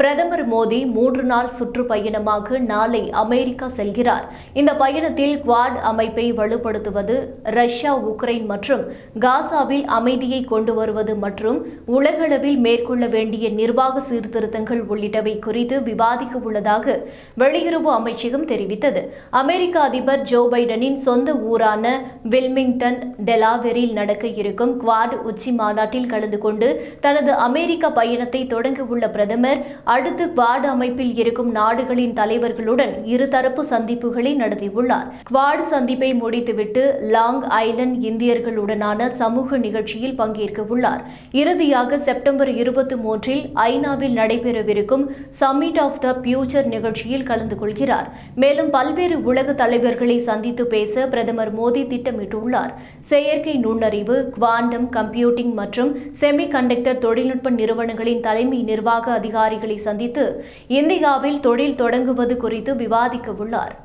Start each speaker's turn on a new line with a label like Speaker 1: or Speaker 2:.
Speaker 1: பிரதமர் மோடி மூன்று நாள் சுற்றுப்பயணமாக நாளை அமெரிக்கா செல்கிறார். இந்த பயணத்தில் குவாட் அமைப்பை வலுப்படுத்துவது ரஷ்யா உக்ரைன் மற்றும் காசாவில் அமைதியை கொண்டு வருவது மற்றும் உலகளவில் மேற்கொள்ள வேண்டிய நிர்வாக சீர்திருத்தங்கள் உள்ளிட்டவை குறித்து விவாதிக்க உள்ளதாக வெளியுறவு அமைச்சகம் தெரிவித்தது. அமெரிக்க அதிபர் ஜோ பைடனின் சொந்த ஊரான வில்மிங்டன் டெலாவெரில் நடக்க இருக்கும் குவாட் உச்சி மாநாட்டில் கலந்து கொண்டு தனது அமெரிக்க பயணத்தை தொடங்கியுள்ள பிரதமர் அடுத்து குவாட் அமைப்பில் இருக்கும் நாடுகளின் தலைவர்களுடன் இருதரப்பு சந்திப்புகளை நடத்தியுள்ளார். குவாட் சந்திப்பை முடித்துவிட்டு லாங் ஐலண்ட் இந்தியர்களுடனான சமூக நிகழ்ச்சியில் பங்கேற்க உள்ளார். இறுதியாக செப்டம்பர் இருபத்தி மூன்றில் ஐநாவில் நடைபெறவிருக்கும் சம்மிட் ஆஃப் த பியூச்சர் நிகழ்ச்சியில் கலந்து கொள்கிறார். மேலும் பல்வேறு உலக தலைவர்களை சந்தித்து பேச பிரதமர் மோடி திட்டமிட்டுள்ளார். செயற்கை நுண்ணறிவு குவாண்டம் கம்ப்யூட்டிங் மற்றும் செமி கண்டக்டர் தொழில்நுட்ப நிறுவனங்களின் தலைமை நிர்வாக அதிகாரிகளை சந்தித்து இந்தியாவில் தொழில் தொடங்குவது குறித்து விவாதிக்க உள்ளார்